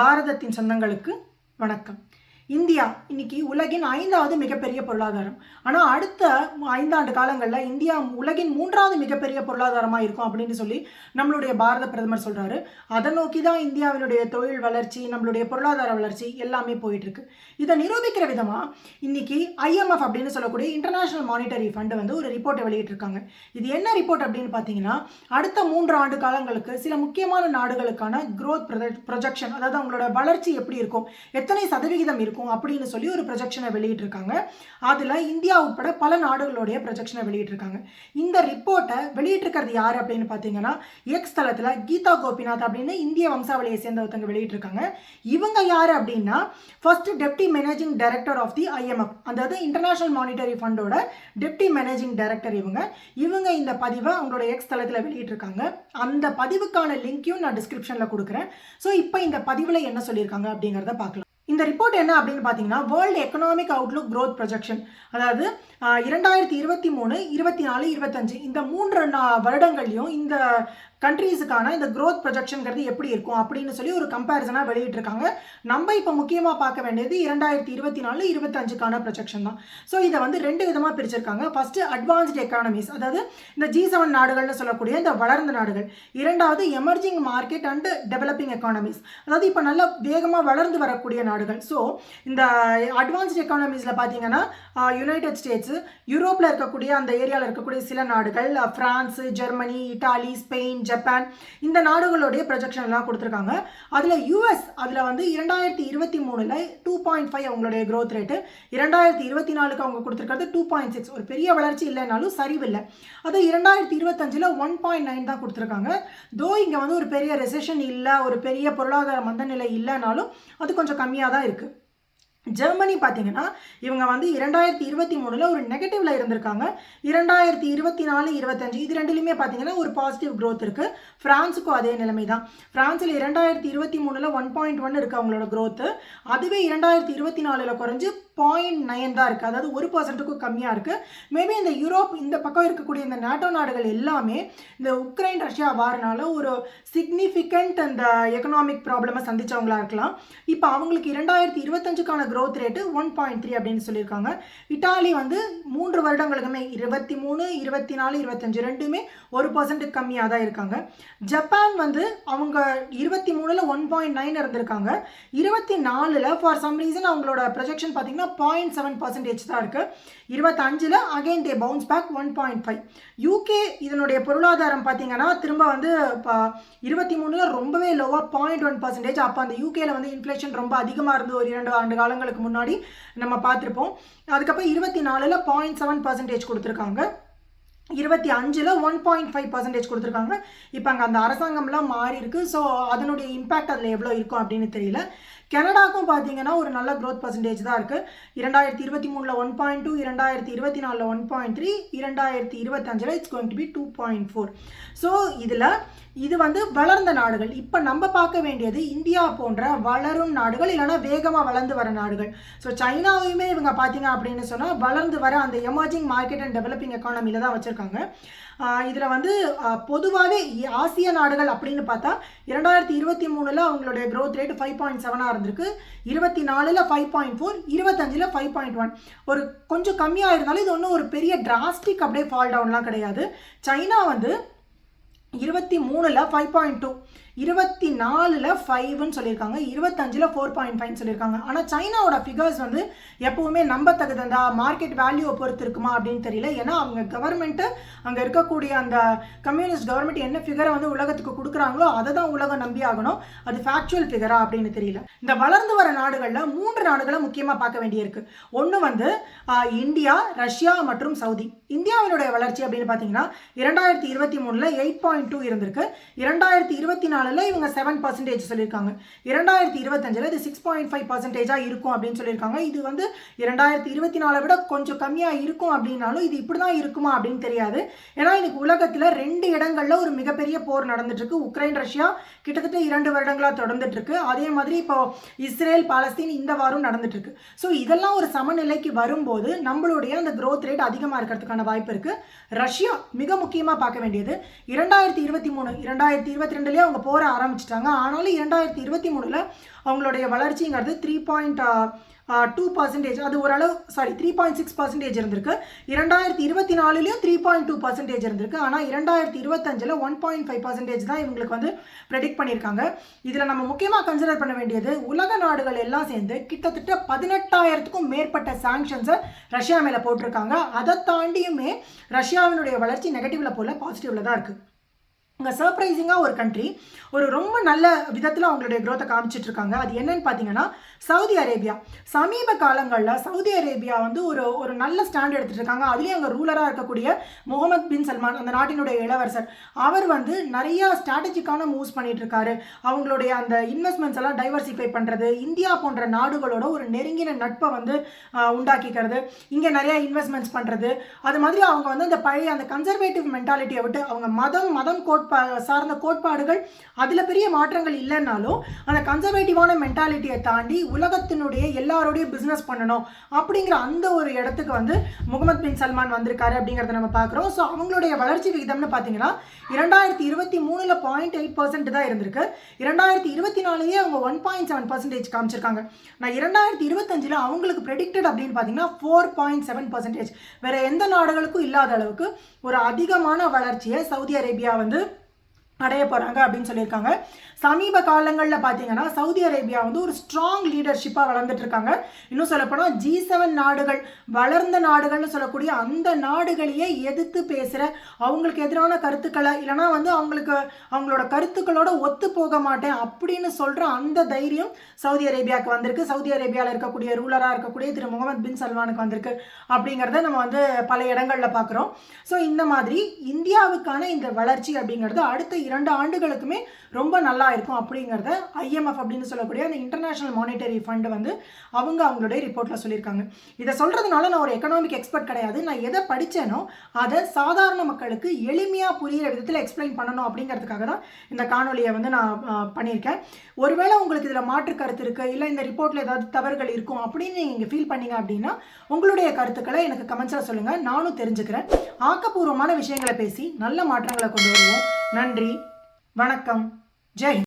பாரதத்தின் சொந்தங்களுக்கு வணக்கம். இந்தியா இன்னைக்கு உலகின் ஐந்தாவது மிகப்பெரிய பொருளாதாரம். ஆனால் அடுத்த ஐந்தாண்டு காலங்களில் இந்தியா உலகின் மூன்றாவது மிகப்பெரிய பொருளாதாரமாக இருக்கும் அப்படின்னு சொல்லி நம்மளுடைய பாரத பிரதமர் சொல்கிறாரு அதை நோக்கி தான் இந்தியாவினுடைய தொழில் வளர்ச்சி நம்மளுடைய பொருளாதார வளர்ச்சி எல்லாமே போயிட்டுருக்கு. இதை நிரூபிக்கிற விதமாக இன்னைக்கு ஐஎம்எஃப் அப்படின்னு சொல்லக்கூடிய இன்டர்நேஷனல் மானிட்டரி ஃபண்டு வந்து ஒரு ரிப்போர்ட்டை வெளியிட்டிருக்காங்க. இது என்ன ரிப்போர்ட் அப்படின்னு பார்த்தீங்கன்னா அடுத்த மூன்று ஆண்டு காலங்களுக்கு சில முக்கியமான நாடுகளுக்கான க்ரோத் ப்ரொஜெக்ஷன் அதாவது அவங்களோட வளர்ச்சி எப்படி இருக்கும் எத்தனை சதவிகிதம் இருக்கும் அப்படின்னு சொல்லி ஒரு ப்ரொஜெக்ஷனை வெளியிட்டிருக்காங்க. அதில் இந்தியா உட்பட பல நாடுகளுடைய ப்ரொஜெக்ஷனை வெளியிட்டிருக்காங்க. இந்த ரிப்போர்ட்டை வெளியிட்டிருக்கிறது யார் அப்படின்னு பார்த்தீங்கன்னா எக்ஸ் தளத்தில் கீதா கோபிநாத் அப்படின்னு இந்திய வம்சாவளியை சேர்ந்த ஒருத்தங்க வெளியிட்டிருக்காங்க. இவங்க யார் அப்படின்னா first deputy managing director of the IMF அதாவது இன்டர்நேஷனல் மானிட்டரி ஃபண்டோட டெப்டி மேனேஜிங் டைரக்டர் இவங்க. இவங்க இந்த பதிவை அவங்களோட எக்ஸ் தளத்தில் வெளியிட்டிருக்காங்க. அந்த பதிவுக்கான லிங்க்கையும் நான் டிஸ்கிரிப்ஷனில் கொடுக்குறேன். ஸோ இப்போ இந்த பதிவில் என்ன சொல்லியிருக்காங்க அப்படிங்கிறத பார்க்கலாம். இந்த ரிப்போர்ட் என்ன அப்படின்னு பார்த்தீங்கன்னா world economic outlook growth projection அதாவது இரண்டாயிரத்தி இருபத்தி மூணு இருபத்தி நாலு இருபத்தஞ்சு இந்த மூன்று நா- வருடங்கள்லையும் இந்த கண்ட்ரீஸுக்கான இந்த க்ரோத் ப்ரொஜெக்ஷன்கிறது எப்படி இருக்கும் அப்படின்னு சொல்லி ஒரு கம்பேரிசனாக வெளியிட்டிருக்காங்க. நம்ம இப்போ முக்கியமாக பார்க்க வேண்டியது இரண்டாயிரத்தி இருபத்தி நாலு இருபத்தஞ்சுக்கான ப்ரொஜெக்ஷன் தான். ஸோ இதை வந்து ரெண்டு விதமாக பிரிச்சிருக்காங்க. ஃபஸ்ட்டு அட்வான்ஸ்டு எக்கானமிஸ் அதாவது இந்த ஜி செவன் நாடுகள்னு சொல்லக்கூடிய இந்த வளர்ந்த நாடுகள். இரண்டாவது emerging market and developing economies அதாவது இப்போ நல்லா வேகமாக வளர்ந்து வரக்கூடிய நாடுகள். ஸோ இந்த அட்வான்ஸ்டு எக்கானமிஸில் பார்த்தீங்கன்னா யுனைடெட் ஸ்டேட்ஸு யூரோப்பில் இருக்கக்கூடிய அந்த ஏரியாவில் இருக்கக்கூடிய சில நாடுகள் France Germany Italy Spain Japan இந்த நாடுகளுடைய ப்ரொஜெக்ஷன் எல்லாம் கொடுத்துருக்காங்க. அதில் யூஎஸ் அதில் வந்து இரண்டாயிரத்தி இருபத்தி மூணில் டூ பாயிண்ட் ஃபைவ் அவங்களுடைய க்ரோத் ரேட்டு இரண்டாயிரத்தி இருபத்தி நாலுக்கு அவங்க கொடுத்துருக்கிறது டூ பாயிண்ட் சிக்ஸ் ஒரு பெரிய வளர்ச்சி இல்லைனாலும் சரிவில்லை. அது இரண்டாயிரத்தி இருபத்தஞ்சில் ஒன் பாயிண்ட் நைன் தான் கொடுத்துருக்காங்க. தோ இங்கே வந்து ஒரு பெரிய ரெசெஷன் இல்லை ஒரு பெரிய பொருளாதார மந்தநிலை இல்லைனாலும் அது கொஞ்சம் கம்மியாக தான் இருக்குது ஜெர்மனி பார்த்தீங்கன்னா இவங்க வந்து இரண்டாயிரத்தி இருபத்தி மூணில் ஒரு நெகட்டிவ்ல இருந்திருக்காங்க. இரண்டாயிரத்தி இருபத்தி நாலு இருபத்தஞ்சு இது ரெண்டுலையுமே பார்த்தீங்கன்னா ஒரு பாசிட்டிவ் க்ரோத் இருக்குது ஃப்ரான்ஸுக்கும் அதே நிலைமை தான் ஃப்ரான்ஸில் இரண்டாயிரத்தி இருபத்தி மூணில் ஒன் பாயிண்ட் ஒன் இருக்கு அவங்களோட க்ரோத்து அதுவே இரண்டாயிரத்தி இருபத்தி நாலில் குறைஞ்சு பாயிண்ட் நைன் தான் இருக்குது அதாவது ஒரு பர்சன்ட்டுக்கும் கம்மியாக இருக்குது மேபி இந்த யூரோப் இந்த பக்கம் இருக்கக்கூடிய இந்த நாட்டோ நாடுகள் எல்லாமே இந்த உக்ரைன் ரஷ்யா வாரனால ஒரு சிக்னிஃபிகண்ட் அந்த எக்கனாமிக் ப்ராப்ளமை சந்தித்தவங்களா இருக்கலாம். இப்போ அவங்களுக்கு இரண்டாயிரத்தி இருபத்தஞ்சுக்கான growth rate one point three அப்படின்னு சொல்லியிருக்காங்க. இட்டாலி வந்து மூன்று வருடங்களுக்குமே இருபத்தி மூணு இருபத்தி நாலு இருபத்தஞ்சு ரெண்டுமே ஒரு பர்சன்ட்டுக்கு கம்மியாக தான் இருக்காங்க. ஜப்பான் வந்து அவங்க இருபத்தி மூணில் ஒன் பாயிண்ட் நைன் இருந்திருக்காங்க. இருபத்தி நாலில் ஃபார் சம் ரீசன் அவங்களோட ப்ரொஜெக்ஷன் பார்த்தீங்கன்னா பாயிண்ட் செவன் பர்சன்டேஜ் தான் இருக்குது இருபத்தஞ்சில் again they bounce back one point five UK இதனுடைய பொருளாதாரம் பார்த்தீங்கன்னா திரும்ப வந்து இப்போ இருபத்தி மூணில் ரொம்பவே லோவாக பாயிண்ட் ஒன் பர்சன்டேஜ் அப்போ அந்த யூகேல வந்து இன்ஃப்ளேஷன் ரொம்ப அதிகமாக இருந்து ஒரு இரண்டு ஆண்டு காலங்களுக்கு முன்னாடி நம்ம பார்த்துருப்போம். அதுக்கப்புறம் இருபத்தி நாலில் பாயிண்ட் செவன் பர்சன்டேஜ் கொடுத்துருக்காங்க. இருபத்தி அஞ்சில் ஒன் பாயிண்ட் ஃபைவ் பர்சன்டேஜ் கொடுத்துருக்காங்க. இப்போ அங்கே அந்த அரசாங்கம்லாம் மாறி இருக்கு ஸோ அதனுடைய இம்பேக்ட் அதில் எவ்வளோ இருக்கும் அப்படின்னு தெரியல. கனடாக்கும் பார்த்தீங்கன்னா ஒரு நல்ல க்ரோத் பர்சன்டேஜ் தான் இருக்குது இரண்டாயிரத்தி இருபத்தி மூணில் ஒன் பாயிண்ட் டூ இரண்டாயிரத்தி இருபத்தி நாலில் ஒன் பாயிண்ட் த்ரீ இரண்டாயிரத்தி இருபத்தஞ்சில் it's going to be two point four so இதில் இது வந்து வளர்ந்த நாடுகள். இப்போ நம்ம பார்க்க வேண்டியது இந்தியா போன்ற வளரும் நாடுகள் இல்லைன்னா வேகமாக வளர்ந்து வர நாடுகள். ஸோ சைனாவையுமே இவங்க பார்த்தீங்க அப்படின்னு சொன்னால் வளர்ந்து வர அந்த எமர்ஜிங் மார்க்கெட் அண்ட் டெவலப்பிங் எக்கானமியில் தான் வச்சுருக்காங்க. இதில் வந்து பொதுவாகவே ஆசிய நாடுகள் அப்படின்னு பார்த்தா இரண்டாயிரத்தி இருபத்தி மூணில் அவங்களுடைய க்ரோத் ரேட் ஃபைவ் பாயிண்ட் செவனாக இருந்திருக்கு. இருபத்தி நாலில் ஃபைவ் பாயிண்ட் ஃபோர் இருபத்தஞ்சில் ஃபைவ் பாயிண்ட் ஒன் ஒரு கொஞ்சம் கம்மியாக இருந்தாலும் இது ஒன்றும் ஒரு பெரிய டிராஸ்டிக் அப்படியே ஃபால் டவுன்லாம் கிடையாது. சைனா வந்து இருபத்தி மூணில் ஃபைவ் பாயிண்ட் டூ இருபத்தி நாலில் ஃபைவ்னு சொல்லியிருக்காங்க இருபத்தஞ்சில் ஃபோர் பாயிண்ட் ஃபைவ் சொல்லியிருக்காங்க. ஆனால் சைனாவோட ஃபிகர்ஸ் வந்து எப்போவுமே நம்பத்தகுந்ததா மார்க்கெட் வேல்யூவை பொறுத்து இருக்குமா அப்படின்னு தெரியல. ஏன்னா அவங்க கவர்மெண்ட்டு அங்கே இருக்கக்கூடிய அந்த கம்யூனிஸ்ட் கவர்மெண்ட் என்ன ஃபிகரை வந்து உலகத்துக்கு கொடுக்குறாங்களோ அதை தான் உலகம் நம்பி ஆகணும். அது ஃபேக்சுவல் ஃபிகரா அப்படின்னு தெரியல. இந்த வளர்ந்து வர நாடுகளில் மூன்று நாடுகளை முக்கியமாக பார்க்க வேண்டியிருக்கு. ஒன்று வந்து இந்தியா ரஷ்யா மற்றும் சவுதி. இந்தியாவினுடைய வளர்ச்சி அப்படின்னு பார்த்தீங்கன்னா இரண்டாயிரத்தி இருபத்தி மூணில் எயிட் பாயிண்ட் டூ இருந்திருக்கு. இரண்டாயிரத்தி இருபத்தி நாலில் இவங்க செவன் பர்சன்டேஜ் சொல்லியிருக்காங்க. இரண்டாயிரத்தி இருபத்தஞ்சில் இது சிக்ஸ் பாயிண்ட் ஃபைவ் பர்சன்டேஜாக இருக்கும் அப்படின்னு சொல்லியிருக்காங்க. இது வந்து இரண்டாயிரத்தி இருபத்தி நாலை விட கொஞ்சம் கம்மியாக இருக்கும் அப்படின்னாலும் இது இப்படி தான் இருக்குமா அப்படின்னு தெரியாது. ஏன்னா இன்னைக்கு உலகத்தில் ரெண்டு இடங்களில் ஒரு மிகப்பெரிய போர் நடந்துட்டுருக்கு. உக்ரைன் ரஷ்யா கிட்டத்தட்ட இரண்டு வருடங்களாக தொடர்ந்துட்டுருக்கு. அதே மாதிரி இப்போ இஸ்ரேல் பாலஸ்தீன் இந்த வாரம் நடந்துட்டுருக்கு. ஸோ இதெல்லாம் ஒரு சமநிலைக்கு வரும்போது நம்மளுடைய அந்த க்ரோத் ரேட் அதிகமாக இருக்கிறதுக்கான வாய்ப்பு இருக்கு. ரஷ்யா மிக முக்கியமாக பார்க்க வேண்டியது. இரண்டாயிரத்தி இருபத்தி மூணு இரண்டாயிரத்தி இருபத்தி ரெண்டுலேயே அவங்க போற ஆரம்பிச்சிட்டாங்க. ஆனாலும் இரண்டாயிரத்தி இருபத்தி மூணில் அவங்களுடைய வளர்ச்சிங்கிறது த்ரீ பாயிண்ட் டூ பர்சன்டேஜ் அது ஓரளவு sorry three point six percentage இருந்திருக்கு. இரண்டாயிரத்தி இருபத்தி நாலுலேயும் த்ரீ பாயிண்ட் டூ பர்சன்டேஜ் இருந்திருக்கு. ஆனால் இரண்டாயிரத்தி இருபத்தஞ்சில் ஒன் பாயிண்ட் ஃபைவ் பர்சன்டேஜ் தான் இவங்களுக்கு வந்து ப்ரெடிக்ட் பண்ணியிருக்காங்க. இதில் நம்ம முக்கியமாக கன்சிடர் பண்ண வேண்டியது உலக நாடுகள் எல்லாம் சேர்ந்து கிட்டத்தட்ட பதினெட்டாயிரத்துக்கும் மேற்பட்ட சாங்ஷன்ஸை ரஷ்யா மேலே போட்டிருக்காங்க. அதை தாண்டியுமே ரஷ்யாவினுடைய வளர்ச்சி நெகட்டிவ்ல போல பாசிட்டிவ்ல தான் இருக்குது இங்கே சர்ப்ரைசிங்காக ஒரு கண்ட்ரி ஒரு ரொம்ப நல்ல விதத்தில் அவங்களுடைய க்ரோத்தை காமிச்சிட்டு இருக்காங்க அது என்னன்னு பார்த்தீங்கன்னா சவுதி அரேபியா சமீப காலங்களில் சவுதி அரேபியா வந்து ஒரு ஒரு நல்ல ஸ்டாண்ட் எடுத்துட்டு இருக்காங்க அதுலேயும் அங்கே ரூலராக இருக்கக்கூடிய முகமது பின் சல்மான் அந்த நாட்டினுடைய இளவரசர் அவர் வந்து நிறைய ஸ்ட்ராட்டஜிக்கான மூவ்ஸ் பண்ணிட்டு இருக்காரு அவங்களுடைய அந்த இன்வெஸ்ட்மெண்ட்ஸ் எல்லாம் டைவர்சிஃபை பண்ணுறது இந்தியா போன்ற நாடுகளோட ஒரு நெருங்கின நட்பை வந்து உண்டாக்கிக்கிறது இங்கே நிறைய இன்வெஸ்ட்மெண்ட்ஸ் பண்ணுறது அது மாதிரி அவங்க வந்து அந்த பழைய அந்த கன்சர்வேட்டிவ் மென்டாலிட்டியை விட்டு அவங்க மதம் மதம் கோட் கோட்பா சார்ந்த கோட்பாடுகள் அதில் பெரிய மாற்றங்கள் இல்லைன்னாலும் அந்த கன்சர்வேட்டிவான மென்டாலிட்டியை தாண்டி உலகத்தினுடைய எல்லாரோடைய பிஸ்னஸ் பண்ணணும் அப்படிங்கிற அந்த ஒரு இடத்துக்கு வந்து முகமது பின் சல்மான் வந்திருக்காரு அப்படிங்கிறத நம்ம பார்க்குறோம். ஸோ அவங்களுடைய வளர்ச்சி விகிதம்னு பார்த்தீங்கன்னா இரண்டாயிரத்தி இருபத்தி மூணில் பாயிண்ட் எயிட் பர்சன்ட் தான் இருந்திருக்கு. இரண்டாயிரத்தி இருபத்தி நாலுலேயே அவங்க ஒன் பாயிண்ட் செவன் பர்சன்டேஜ் காமிச்சிருக்காங்க. நான் இரண்டாயிரத்தி இருபத்தஞ்சில் அவங்களுக்கு ப்ரெடிக்டட் அப்படின்னு பார்த்தீங்கன்னா ஃபோர் பாயிண்ட் செவன் பர்சன்டேஜ் வேறு எந்த நாடுகளுக்கும் இல்லாத அளவுக்கு ஒரு அதிகமான வளர்ச்சியை சவுதி அரேபியா வந்து அடைய போகிறாங்க அப்படின்னு சொல்லியிருக்காங்க. சமீப காலங்களில் பார்த்தீங்கன்னா சவுதி அரேபியா வந்து ஒரு ஸ்ட்ராங் லீடர்ஷிப்பாக வளர்ந்துட்டு இருக்காங்க இன்னும் சொல்லப்போனால் ஜி செவன் நாடுகள் வளர்ந்த நாடுகள்னு சொல்லக்கூடிய அந்த நாடுகளையே எதிர்த்து பேசுகிற அவங்களுக்கு எதிரான கருத்துக்களை இல்லைனா வந்து அவங்களுக்கு அவங்களோட கருத்துக்களோட ஒத்து போக மாட்டேன் அப்படின்னு சொல்கிற அந்த தைரியம் சவுதி அரேபியாவுக்கு வந்திருக்கு. சவுதி அரேபியாவில் இருக்கக்கூடிய ரூலராக இருக்கக்கூடிய திரு முகமது பின் சல்மானுக்கு வந்திருக்கு அப்படிங்கிறத நம்ம வந்து பல இடங்களில் பார்க்குறோம் ஸோ இந்த மாதிரி இந்தியாவுக்கான இந்த வளர்ச்சி அப்படிங்கிறது அடுத்த இரண்டு ஆண்டுகளுக்குமே ரொம்ப நல்லா இருக்கும் அப்படிங்கிறத ஐஎம்எஃப் அப்படின்னு சொல்லக்கூடிய அந்த இன்டர்நேஷனல் மானிட்டரி ஃபண்டு வந்து அவங்க அவங்களுடைய ரிப்போர்ட்டில் சொல்லியிருக்காங்க. இதை சொல்கிறதுனால நான் ஒரு எக்கனாமிக் எக்ஸ்பர்ட் கிடையாது. நான் எதை படித்தேனோ அதை சாதாரண மக்களுக்கு எளிமையாக புரியிற விதத்தில் எக்ஸ்பிளைன் பண்ணணும் அப்படிங்கிறதுக்காக தான் இந்த காணொலியை வந்து நான் பண்ணியிருக்கேன். ஒருவேளை உங்களுக்கு இதில் மாற்று கருத்து இருக்குது இல்லை இந்த ரிப்போர்ட்டில் ஏதாவது தவறுகள் இருக்கும் அப்படின்னு நீங்கள் ஃபீல் பண்ணீங்க அப்படின்னா உங்களுடைய கருத்துக்களை எனக்கு கமெண்ட்ஸில் சொல்லுங்கள் நானும் தெரிஞ்சுக்கிறேன். ஆக்கப்பூர்வமான விஷயங்களை பேசி நல்ல மாற்றங்களை கொண்டு வருவோம். நன்றி. வணக்கம். जय हिंद